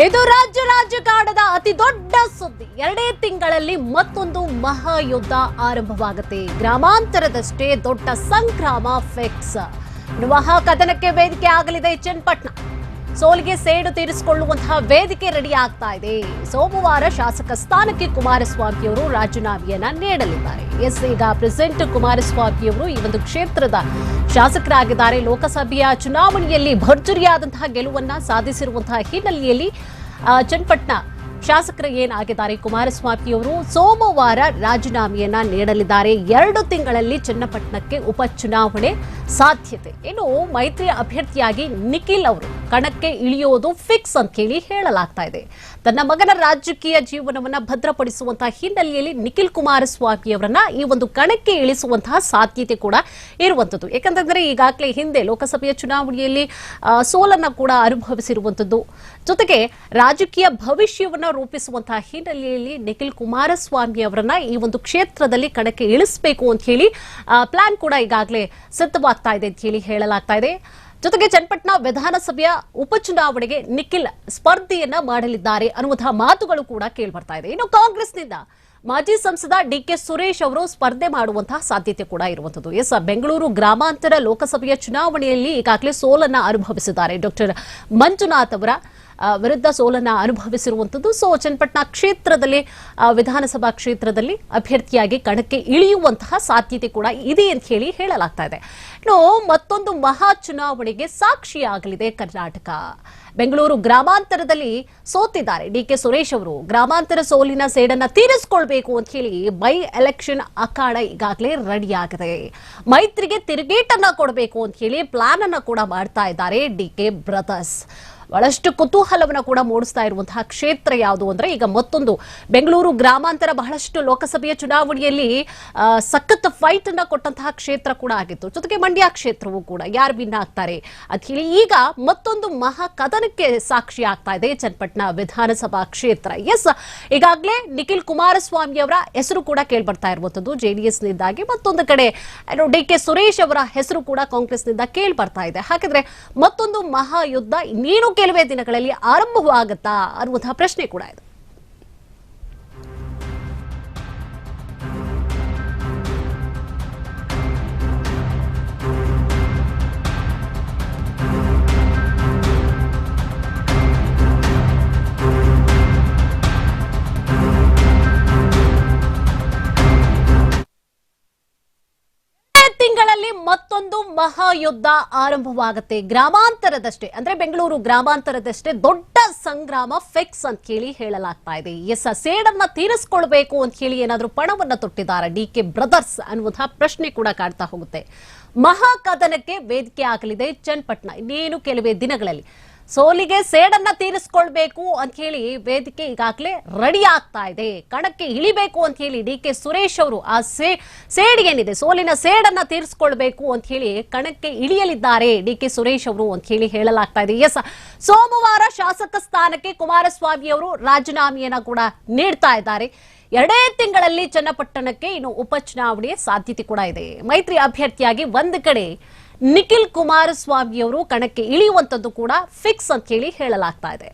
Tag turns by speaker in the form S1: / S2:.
S1: ಇದು ರಾಜ್ಯ ರಾಜಕಾರಣದ ಅತಿ ದೊಡ್ಡ ಸುದ್ದಿ. ಎರಡೇ ತಿಂಗಳಲ್ಲಿ ಮತ್ತೊಂದು ಮಹಾಯುದ್ಧ ಆರಂಭವಾಗುತ್ತೆ. ಗ್ರಾಮಾಂತರದಷ್ಟೇ ದೊಡ್ಡ ಸಂಕ್ರಾಮ ಫೆಕ್ಸ್. ಮಹಾ ಕದನಕ್ಕೆ ವೇದಿಕೆ ಆಗಲಿದೆ ಚನ್ನಪಟ್ಟಣ. ಸೋಲಿಗೆ ಸೇಡು ತೀರಿಸಿಕೊಳ್ಳುವಂತಹ ವೇದಿಕೆ ರೆಡಿ ಆಗ್ತಾ ಇದೆ. ಸೋಮವಾರ ಶಾಸಕ ಸ್ಥಾನಕ್ಕೆ ಕುಮಾರಸ್ವಾಮಿಯವರು ರಾಜೀನಾಮೆಯನ್ನ ನೀಡಲಿದ್ದಾರೆ. ಎಸ್, ಈಗ ಪ್ರೆಸೆಂಟ್ ಕುಮಾರಸ್ವಾಮಿಯವರು ಈ ಒಂದು ಕ್ಷೇತ್ರದ ಶಾಸಕರಾಗಿದ್ದಾರೆ. ಲೋಕಸಭೆಯ ಚುನಾವಣೆಯಲ್ಲಿ ಭರ್ಜರಿಯಾದಂತಹ ಗೆಲುವನ್ನ ಸಾಧಿಸಿರುವಂತಹ ಹಿನ್ನೆಲೆಯಲ್ಲಿ ಚನ್ನಪಟ್ಟಣ ಶಾಸಕರ ಏನಾಗಿದ್ದಾರೆ? ಕುಮಾರಸ್ವಾಮಿಯವರು ಸೋಮವಾರ ರಾಜೀನಾಮೆಯನ್ನ ನೀಡಲಿದ್ದಾರೆ. ಎರಡು ತಿಂಗಳಲ್ಲಿ ಚನ್ನಪಟ್ಟಣಕ್ಕೆ ಉಪಚುನಾವಣೆ ಸಾಧ್ಯತೆ. ಇನ್ನು ಮೈತ್ರಿ ಅಭ್ಯರ್ಥಿಯಾಗಿ ನಿಖಿಲ್ ಅವರು ಕಣಕ್ಕೆ ಇಳಿಯೋದು ಫಿಕ್ಸ್ ಅಂತ ಹೇಳಿ ಹೇಳಲಾಗ್ತಾ ಇದೆ. ತನ್ನ ಮಗನ ರಾಜಕೀಯ ಜೀವನವನ್ನ ಭದ್ರಪಡಿಸುವಂತಹ ಹಿನ್ನೆಲೆಯಲ್ಲಿ ನಿಖಿಲ್ ಕುಮಾರಸ್ವಾಮಿ ಅವರನ್ನ ಈ ಒಂದು ಕಣಕ್ಕೆ ಇಳಿಸುವಂತಹ ಸಾಧ್ಯತೆ ಕೂಡ ಇರುವಂತದ್ದು ಯಾಕಂತಂದ್ರೆ ಈಗಾಗಲೇ ಹಿಂದೆ ಲೋಕಸಭೆಯ ಚುನಾವಣೆಯಲ್ಲಿ ಸೋಲನ್ನ ಕೂಡ ಅನುಭವಿಸಿರುವಂತದ್ದು ಜೊತೆಗೆ ರಾಜಕೀಯ ಭವಿಷ್ಯವನ್ನ ರೂಪಿಸುವಂತಹ ಹಿನ್ನೆಲೆಯಲ್ಲಿ ನಿಖಿಲ್ ಕುಮಾರಸ್ವಾಮಿ ಅವರನ್ನ ಈ ಒಂದು ಕ್ಷೇತ್ರದಲ್ಲಿ ಕಣಕ್ಕೆ ಇಳಿಸಬೇಕು ಅಂತ ಹೇಳಿ ಪ್ಲಾನ್ ಕೂಡ ಈಗಾಗಲೇ ಸಿದ್ಧವಾಗ್ತಾ ಇದೆ ಅಂತ ಹೇಳಿ ಹೇಳಲಾಗ್ತಾ ಇದೆ. ಜೊತೆಗೆ ಚನ್ನಪಟ್ಟಣ ವಿಧಾನಸಭೆಯ ಉಪಚುನಾವಣೆಗೆ ನಿಖಿಲ್ ಸ್ಪರ್ಧೆಯನ್ನ ಮಾಡಲಿದ್ದಾರೆ ಅನ್ನುವಂತಹ ಮಾತುಗಳು ಕೂಡ ಕೇಳ್ಬರ್ತಾ ಇದೆ. ಇನ್ನು ಕಾಂಗ್ರೆಸ್ನಿಂದ ಮಾಜಿ ಸಂಸದ ಡಿ ಕೆ ಸುರೇಶ್ ಅವರು ಸ್ಪರ್ಧೆ ಮಾಡುವಂತಹ ಸಾಧ್ಯತೆ ಕೂಡ ಇರುವಂತದ್ದು ಎಸ್, ಬೆಂಗಳೂರು ಗ್ರಾಮಾಂತರ ಲೋಕಸಭೆಯ ಚುನಾವಣೆಯಲ್ಲಿ ಈಗಾಗಲೇ ಸೋಲನ್ನ ಅನುಭವಿಸಿದ್ದಾರೆ ಡಾಕ್ಟರ್ ಮಂಜುನಾಥ್ ಅವರ ವಿರುದ್ಧ ಸೋಲನ್ನ ಅನುಭವಿಸಿರುವಂತದ್ದು ಸೊ, ಚನ್ನಪಟ್ಟಣ ಕ್ಷೇತ್ರದಲ್ಲಿ ವಿಧಾನಸಭಾ ಕ್ಷೇತ್ರದಲ್ಲಿ ಅಭ್ಯರ್ಥಿಯಾಗಿ ಕಣಕ್ಕೆ ಇಳಿಯುವಂತಹ ಸಾಧ್ಯತೆ ಕೂಡ ಇದೆ ಅಂತ ಹೇಳಿ ಹೇಳಲಾಗ್ತಾ ಇದೆ. ಇನ್ನು ಮತ್ತೊಂದು ಮಹಾ ಚುನಾವಣೆಗೆ ಸಾಕ್ಷಿಯಾಗಲಿದೆ ಕರ್ನಾಟಕ. ಬೆಂಗಳೂರು ಗ್ರಾಮಾಂತರದಲ್ಲಿ ಸೋತಿದ್ದಾರೆ. ಡಿ ಕೆ ಸುರೇಶ್ ಅವರು ಗ್ರಾಮಾಂತರ ಸೋಲಿನ ಸೇಡನ್ನ ತೀರಿಸಿಕೊಳ್ಬೇಕು ಅಂತ ಹೇಳಿ ಬೈ ಎಲೆಕ್ಷನ್ ಅಖಾಡ ಈಗಾಗಲೇ ರೆಡಿ ಆಗಿದೆ ಮೈತ್ರಿಗೆ ತಿರುಗೇಟನ್ನ ಕೊಡಬೇಕು ಅಂತ ಹೇಳಿ ಪ್ಲಾನ್ ಅನ್ನ ಕೂಡ ಮಾಡ್ತಾ ಇದ್ದಾರೆ ಡಿ ಕೆ ಬ್ರದರ್ಸ್. ಬಹಳಷ್ಟು ಕುತೂಹಲವನ್ನು ಕೂಡ ಮೂಡಿಸ್ತಾ ಇರುವಂತಹ ಕ್ಷೇತ್ರ ಯಾವುದು ಅಂದ್ರೆ ಈಗ ಮತ್ತೊಂದು. ಬೆಂಗಳೂರು ಗ್ರಾಮಾಂತರ ಬಹಳಷ್ಟು ಲೋಕಸಭೆಯ ಚುನಾವಣೆಯಲ್ಲಿ ಸಖತ್ ಫೈಟ್ ಅನ್ನ ಕೊಟ್ಟಂತಹ ಕ್ಷೇತ್ರ ಕೂಡ ಆಗಿತ್ತು. ಜೊತೆಗೆ ಮಂಡ್ಯ ಕ್ಷೇತ್ರವೂ ಕೂಡ ಯಾರು ಭಿನ್ನ ಆಗ್ತಾರೆ ಅಂತ ಹೇಳಿ ಈಗ ಮತ್ತೊಂದು ಮಹಾ ಕದನಕ್ಕೆ ಸಾಕ್ಷಿ ಆಗ್ತಾ ಇದೆ ಚನ್ನಪಟ್ಟಣ ವಿಧಾನಸಭಾ ಕ್ಷೇತ್ರ. ಎಸ್, ಈಗಾಗಲೇ ನಿಖಿಲ್ ಕುಮಾರಸ್ವಾಮಿ ಅವರ ಹೆಸರು ಕೂಡ ಕೇಳ್ಬರ್ತಾ ಇರುವಂತದ್ದು ಜೆಡಿಎಸ್ ನಿಂದಾಗಿ ಮತ್ತೊಂದು ಕಡೆ ಡಿ ಕೆ ಸುರೇಶ್ ಅವರ ಹೆಸರು ಕೂಡ ಕಾಂಗ್ರೆಸ್ನಿಂದ ಕೇಳ್ಬರ್ತಾ ಇದೆ. ಹಾಗಾದ್ರೆ ಮತ್ತೊಂದು ಮಹಾಯುದ್ಧ ಇನ್ನೇನು ಕೆಲವೇ ದಿನಗಳಲ್ಲಿ ಆರಂಭವಾಗುತ್ತಾ ಅನ್ನುವಂತಹ ಪ್ರಶ್ನೆ ಕೂಡ ಇದೆ. ಮತ್ತೊಂದು ಮಹಾಯುದ್ಧ ಆರಂಭವಾಗುತ್ತೆ. ಗ್ರಾಮಾಂತರದಷ್ಟೇ, ಅಂದ್ರೆ ಬೆಂಗಳೂರು ಗ್ರಾಮಾಂತರದಷ್ಟೇ ದೊಡ್ಡ ಸಂಗ್ರಾಮ ಫೆಕ್ಸ್ ಅಂತ ಹೇಳಿ ಹೇಳಲಾಗ್ತಾ ಇದೆ. ಎಸ್ ಸೇಡನ್ನ ತೀರಿಸ್ಕೊಳ್ಬೇಕು ಅಂತ ಹೇಳಿ ಏನಾದ್ರೂ ಪಣವನ್ನ ತೊಟ್ಟಿದ್ದಾರೆ ಡಿ ಕೆ ಬ್ರದರ್ಸ್ ಅನ್ನುವಂತಹ ಪ್ರಶ್ನೆ ಕೂಡ ಕಾಡ್ತಾ ಹೋಗುತ್ತೆ. ಮಹಾಕದನಕ್ಕೆ ವೇದಿಕೆ ಆಗಲಿದೆ ಚನ್ನಪಟ್ಟಣ. ಇನ್ನೇನು ಕೆಲವೇ ದಿನಗಳಲ್ಲಿ. ಸೋಲಿಗೆ ಸೇಡನ್ನ ತೀರಿಸ್ಕೊಳ್ಬೇಕು ಅಂತ ಹೇಳಿ ವೇದಿಕೆ ಈಗಾಗಲೇ ರೆಡಿ ಆಗ್ತಾ ಇದೆ. ಕಣಕ್ಕೆ ಇಳಿಬೇಕು ಅಂತ ಹೇಳಿ ಡಿ ಕೆ ಸುರೇಶ್ ಅವರು ಆ ಸೇ, ಸೇಡ್ ಏನಿದೆ? ಸೋಲಿನ ಸೇಡನ್ನ ತೀರಿಸ್ಕೊಳ್ಬೇಕು ಅಂತ ಹೇಳಿ ಕಣಕ್ಕೆ ಇಳಿಯಲಿದ್ದಾರೆ ಡಿ ಕೆ ಸುರೇಶ್ ಅವರು ಅಂತ ಹೇಳಿ ಹೇಳಲಾಗ್ತಾ ಇದೆ. ಎಸ್, ಸೋಮವಾರ ಶಾಸಕ ಸ್ಥಾನಕ್ಕೆ ಕುಮಾರಸ್ವಾಮಿ ಅವರು ರಾಜೀನಾಮೆಯನ್ನ ಕೂಡ ನೀಡ್ತಾ ಇದ್ದಾರೆ. ಎರಡೇ ತಿಂಗಳಲ್ಲಿ ಚನ್ನಪಟ್ಟಣಕ್ಕೆ ಇನ್ನು ಉಪಚುನಾವಣೆಯ ಸಾಧ್ಯತೆ ಕೂಡ ಇದೆ. ಮೈತ್ರಿ ಅಭ್ಯರ್ಥಿಯಾಗಿ ಒಂದು ಕಡೆ ನಿಖಿಲ್ ಅವರು ಕಣಕ್ಕೆ ಇಳಿಯುವಂತದ್ದು ಕೂಡ ಫಿಕ್ಸ್ ಅಂತ ಹೇಳಿ ಹೇಳಲಾಗ್ತಾ ಇದೆ.